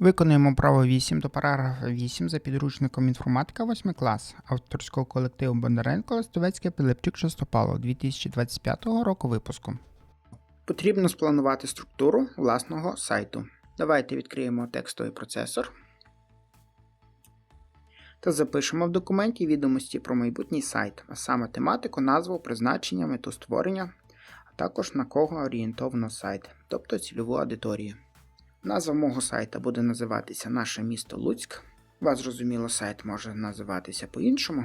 Виконуємо право 8 до параграфа 8 за підручником інформатика 8 клас авторського колективу Бондаренко Листовецький Пилипчук Шестопалов 2025 року випуску. Потрібно спланувати структуру власного сайту. Давайте відкриємо текстовий процесор та запишемо в документі відомості про майбутній сайт, а саме тематику, назву, призначення, мету створення, а також на кого орієнтовано сайт, тобто цільову аудиторію. Назва мого сайта буде називатися Наше місто Луцьк. Вас, зрозуміло, сайт може називатися по-іншому.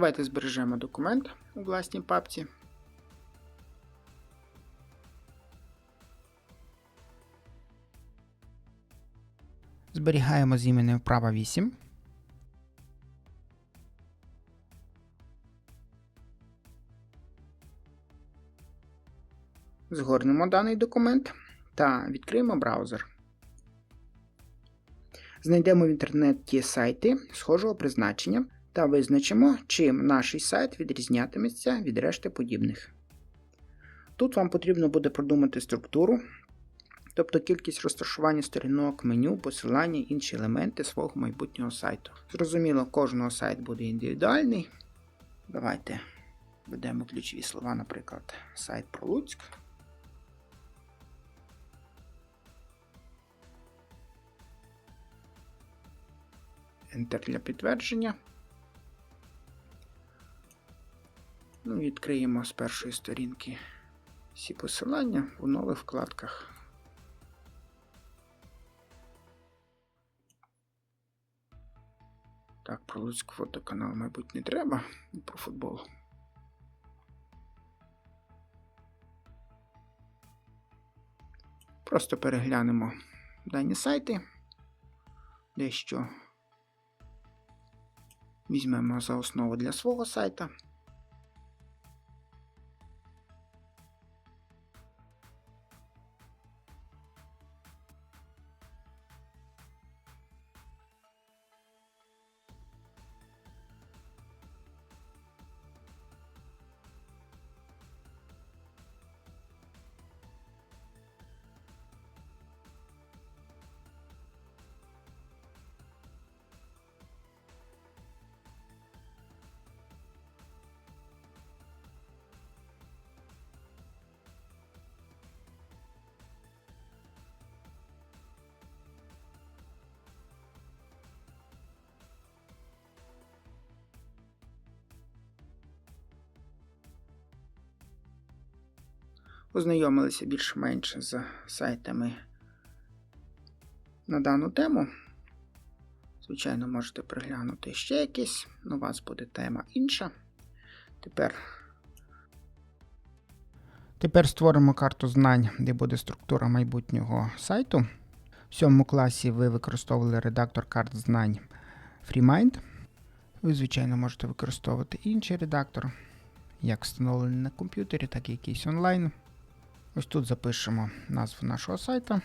Давайте збережемо документ у власній папці. Зберігаємо з іменем вправа 8. Згорнемо даний документ та відкриємо браузер. Знайдемо в інтернеті сайти схожого призначення та визначимо, чим наш сайт відрізнятиметься від решти подібних. Тут вам потрібно буде продумати структуру, тобто кількість розташування сторінок, меню, посилання, інші елементи свого майбутнього сайту. Зрозуміло, кожного сайт буде індивідуальний. Давайте введемо ключові слова, наприклад, сайт про Луцьк. Enter для підтвердження. Ну, Відкриємо з першої сторінки всі посилання в нових вкладках. Так, про Луцьк фотоканал, мабуть, не треба про футбол. Просто переглянемо дані сайти, дещо візьмемо за основу для свого сайта. Ознайомилися більш-менш з сайтами на дану тему. Звичайно, можете приглянути ще якісь, у вас буде тема інша. Тепер Тепер створимо карту знань, де буде структура майбутнього сайту. В сьомому класі ви використовували редактор карт знань FreeMind. Ви, звичайно, можете використовувати інший редактор, як встановлений на комп'ютері, так і якийсь онлайн. Ось тут запишемо назву нашого сайта.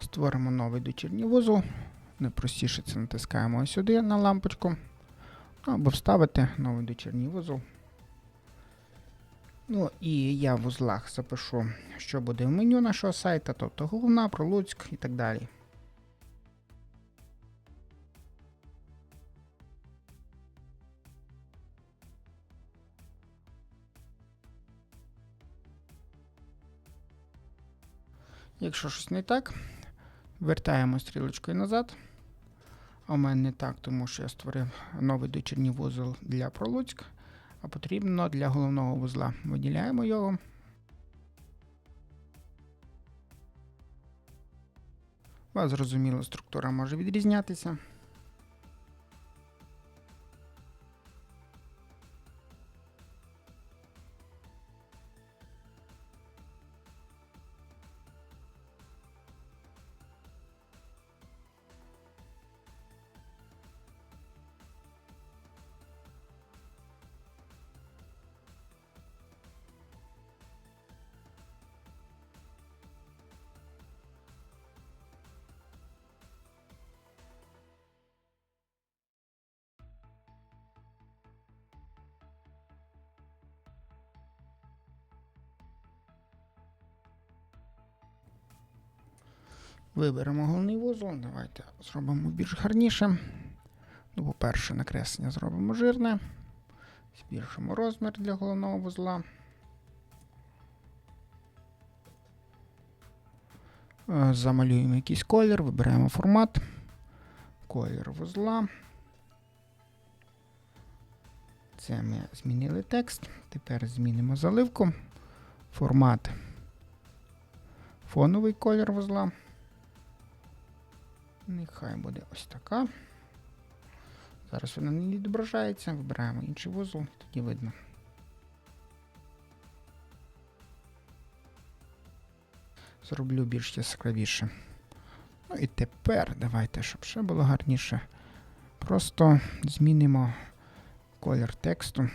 Створимо новий дочірній вузол. Найпростіше це натискаємо ось сюди на лампочку. Або вставити новий дочірній вузол. Ну і я в узлах запишу, що буде в меню нашого сайта, тобто головна, Пролуцьк і так далі. Якщо щось не так, вертаємо стрілочкою назад. У мене не так, тому що я створив новий дочірній вузол для Пролуцьк, а потрібно для головного вузла. Виділяємо його. У вас зрозуміло, структура може відрізнятися. Виберемо головний вузол. Давайте зробимо більш гарніше. Ну, по-перше, накреслення зробимо жирне. Збільшимо розмір для головного вузла. Е, Замалюємо якийсь колір, вибираємо формат, колір вузла. Це ми змінили текст. Тепер змінимо заливку. Формат. Фоновий колір вузла. Нехай буде ось така. Зараз вона не відображається. Вибираємо інший вузол, тоді видно. Зроблю більш яскравіше. Ну і тепер давайте, щоб ще було гарніше. Просто змінимо колір тексту.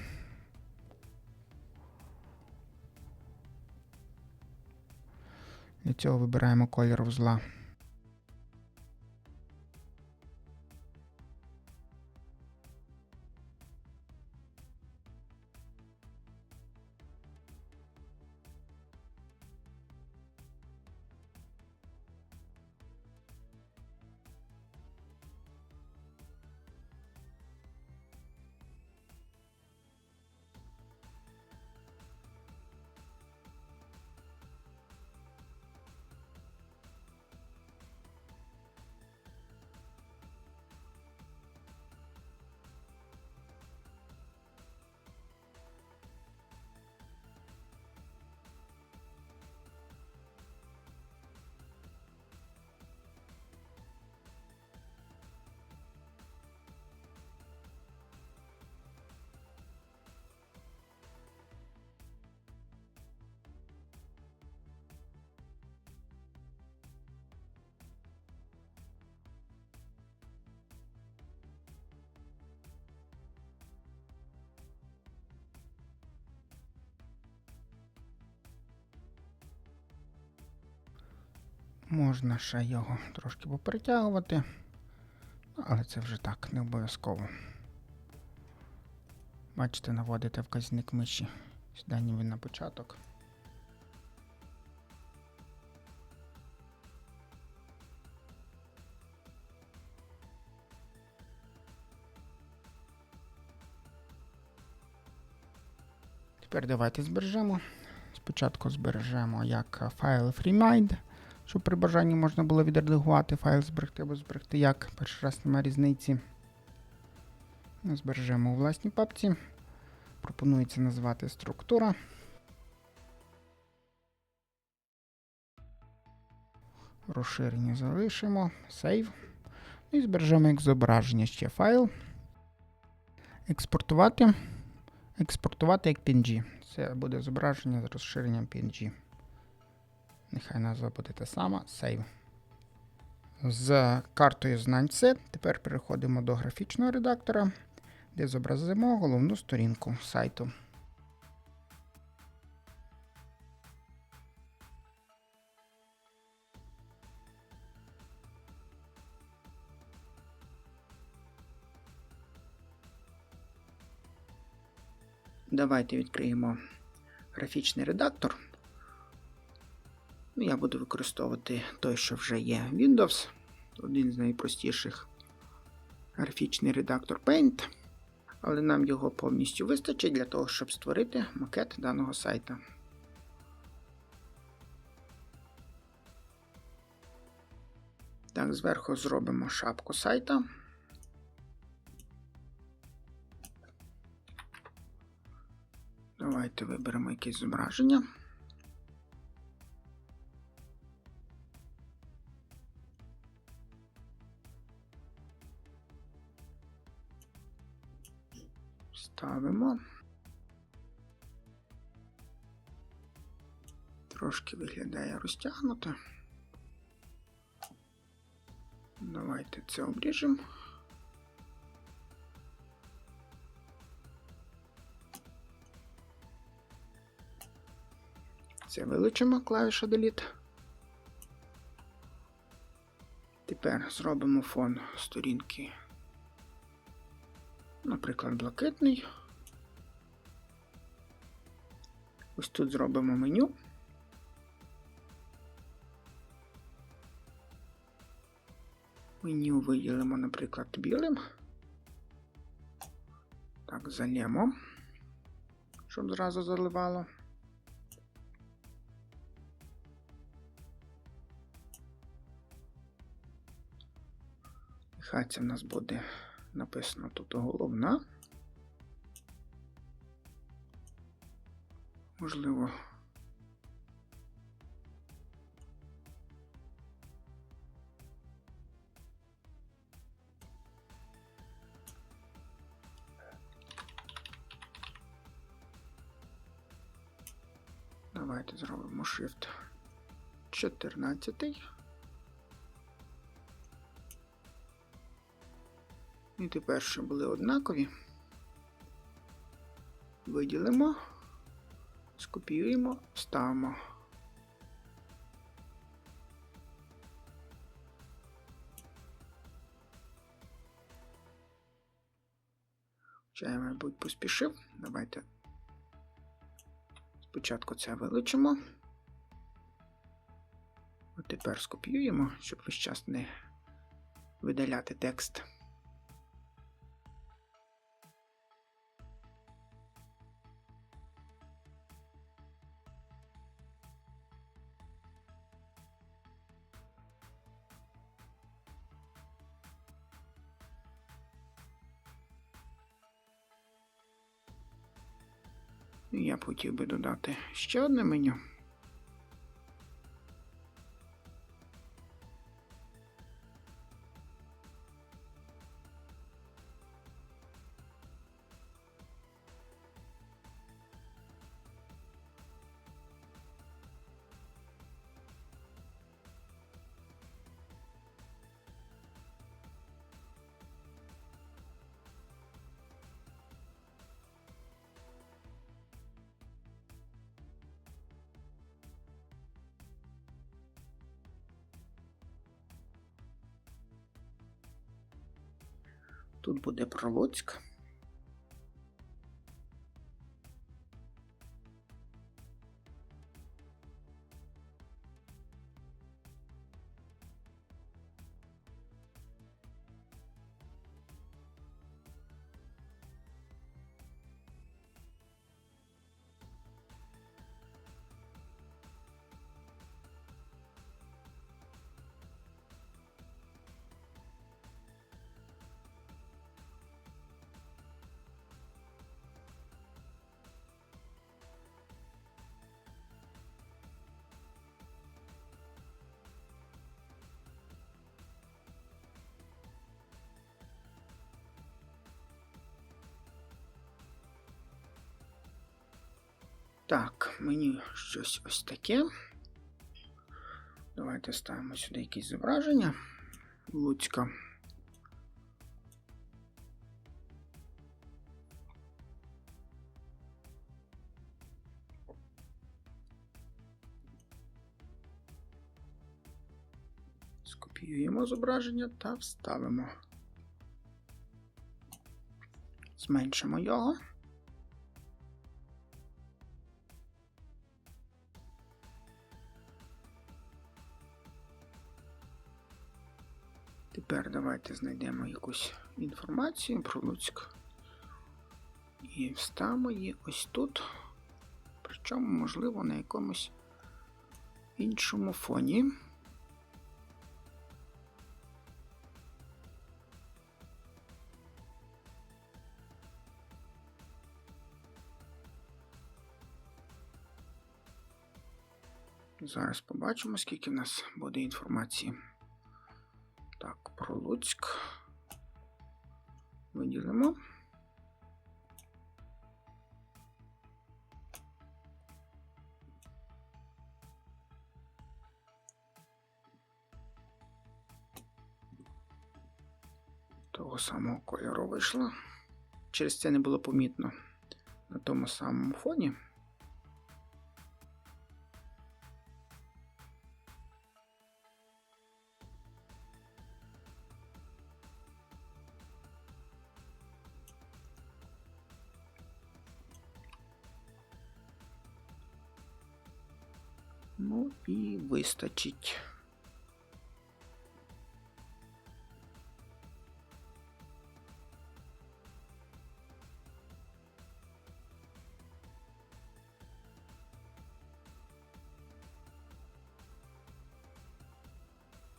Для цього вибираємо колір вузла. Можна ще його трошки поперетягувати, Ну, але це вже так, не обов'язково. Бачите, наводите вказівник миші. Сюди ніби на початок. Тепер давайте збережемо. Спочатку збережемо як файл FreeMind, щоб при бажанні можна було відредагувати файл зберегти або зберегти як. Перший раз немає різниці. Збережемо у власній папці. Пропонується назвати структура. Розширення залишимо, Save. І збережемо як зображення ще файл. Експортувати. Експортувати як PNG. Це буде зображення з розширенням PNG. Нехай назва буде та сама. Save. З картою знань C тепер переходимо до графічного редактора, де зобразимо головну сторінку сайту. Давайте відкриємо графічний редактор. Ну, Я буду використовувати той, що вже є Windows, один з найпростіших графічний редактор Paint, але нам його повністю вистачить для того, щоб створити макет даного сайта. Так, зверху зробимо шапку сайта. Давайте виберемо якесь зображення. Ставимо. Трошки виглядає розтягнуто. Давайте це обріжемо. Це вилучимо клавіша Delete. Тепер зробимо фон сторінки, наприклад, блакитний. Ось тут зробимо меню. Меню виділимо, наприклад, білим. Так, зальємо, щоб зразу заливало. Хай це в нас буде написано тут головна. Можливо. Давайте зробимо Shift 14. І тепер, щоб були однакові, виділимо, скопіюємо, ставимо. Хоча я, мабуть, поспішив. Давайте спочатку це вилучимо. От тепер скопіюємо, щоб весь час не видаляти текст. Я б хотів би додати ще одне меню. Буде Так, мені щось ось таке. Давайте ставимо сюди якісь зображення Луцька. Скопіюємо зображення та вставимо. Зменшимо його. Тепер давайте знайдемо якусь інформацію про Луцьк. І вставимо її ось тут. Причому, можливо, на якомусь іншому фоні. Зараз побачимо, скільки в нас буде інформації. Так, про Луцьк. Виділимо. Того самого кольору вийшло. Через це не було помітно на тому самому фоні. І вистачить.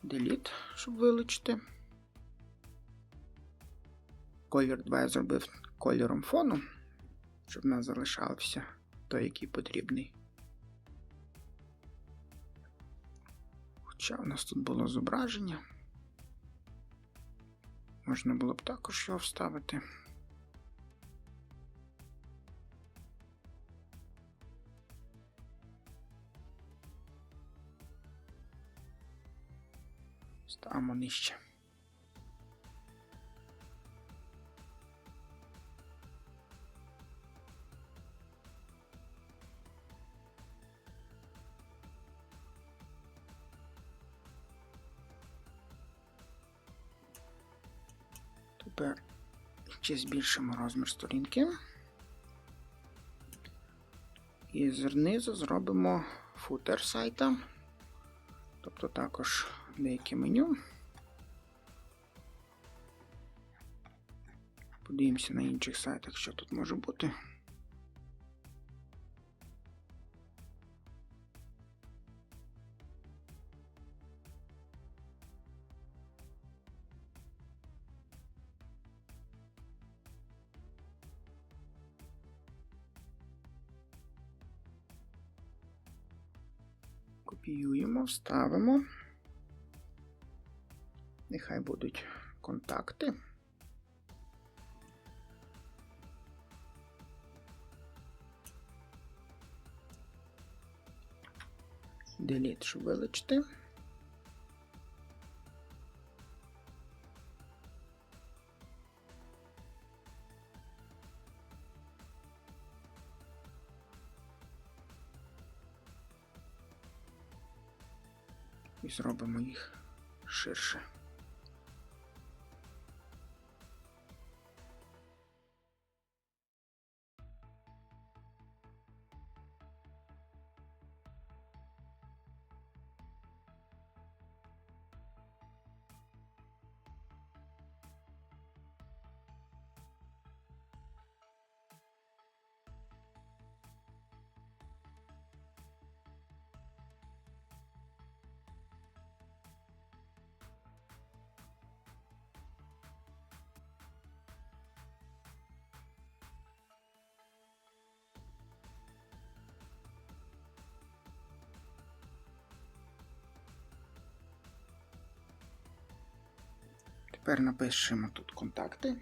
Delete, щоб вилучити. Колір 2 я зробив кольором фону, щоб в нас залишався той, який потрібний. Хоча у нас тут було зображення. Можна було б також його вставити. Ставимо нижче. Тепер ще збільшимо розмір сторінки. І знизу зробимо футер сайта, тобто також деяке меню. Подивимося на інших сайтах, що тут може бути. Копіюємо, вставимо. Нехай будуть контакти. Delete, щоб вилучити. І зробимо їх ширше. Тепер напишемо тут контакти.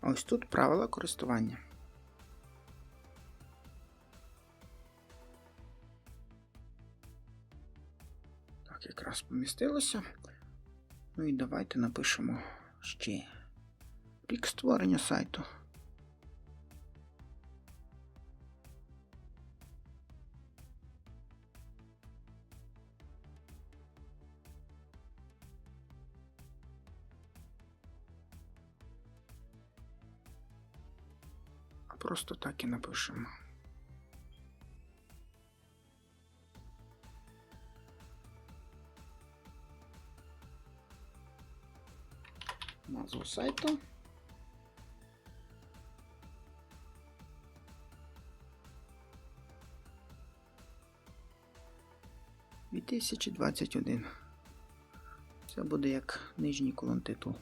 Ось тут правила користування. Так, якраз помістилося. Ну і давайте напишемо ще Пік створення сайту. Просто так і напишемо. Назву сайту. Дві тисячі двадцять один. Це буде як нижній колон титул.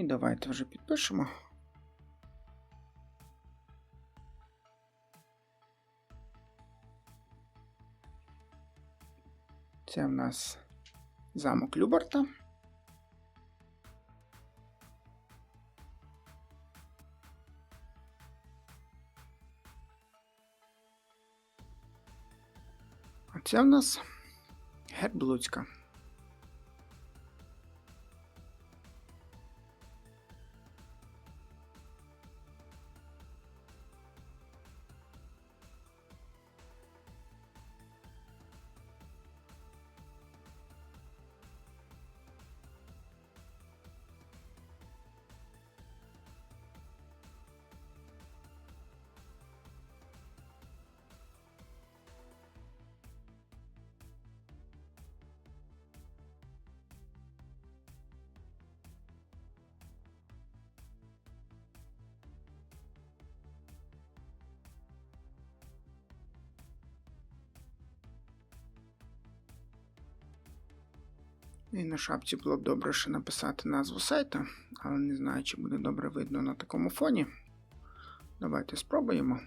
І давайте вже підпишемо. Це в нас замок Любарта. А це в нас герб Луцька. І на шапці було б добре ще написати назву сайта, але не знаю, чи буде добре видно на такому фоні. Давайте спробуємо.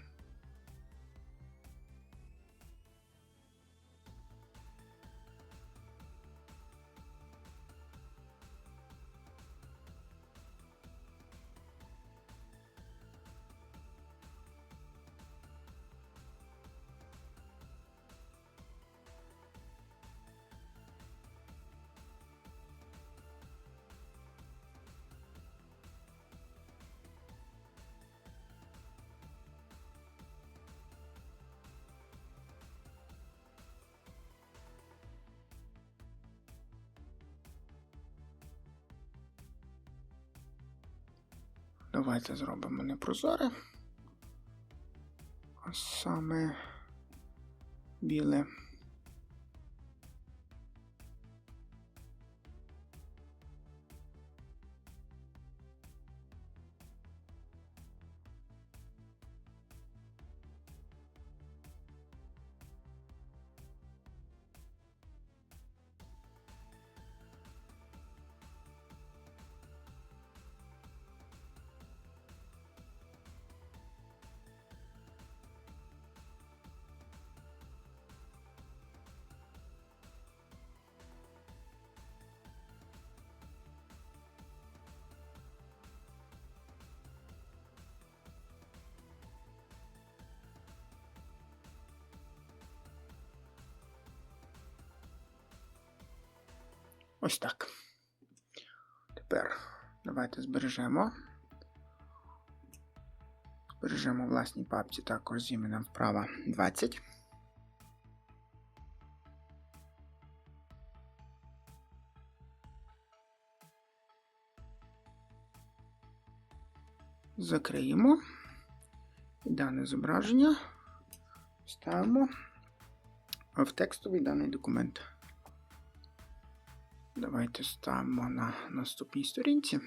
Давайте зробимо не прозоре, А саме біле. Ось так. Тепер давайте збережемо. Збережемо власній папці також з іменем вправа 20. Закриємо і дане зображення ставимо в текстовий даний документ. Давайте ставимо на наступній сторінці.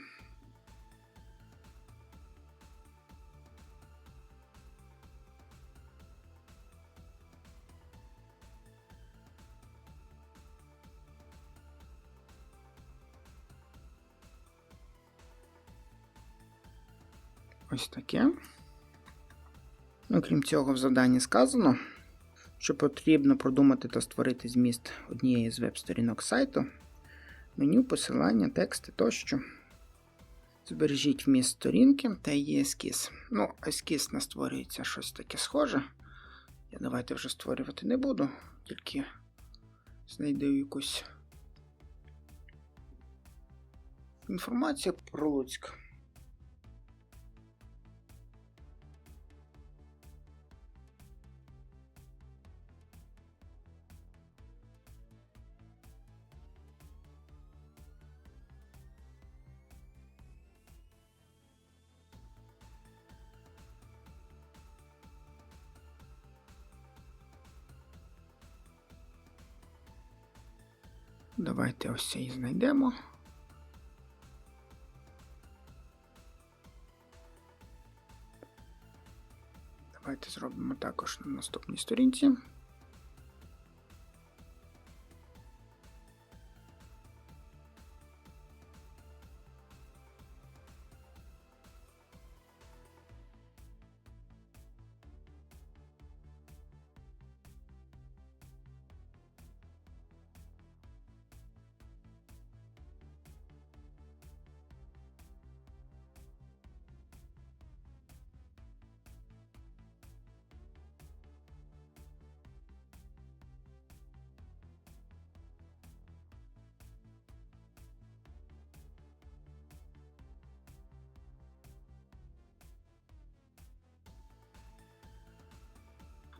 Ось таке. Ну, крім цього, в завданні сказано, що потрібно продумати та створити зміст однієї з веб-сторінок сайту, меню, посилання, тексти тощо. Збережіть вміст сторінки та її ескіз. Ну, ескіз на створюється щось таке схоже. Я давайте вже створювати не буду, тільки знайду якусь інформацію про Луцьк. Давайте ось цей знайдемо. Давайте зробимо також на наступній сторінці.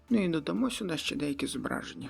Ну і додамо сюди ще деякі зображення.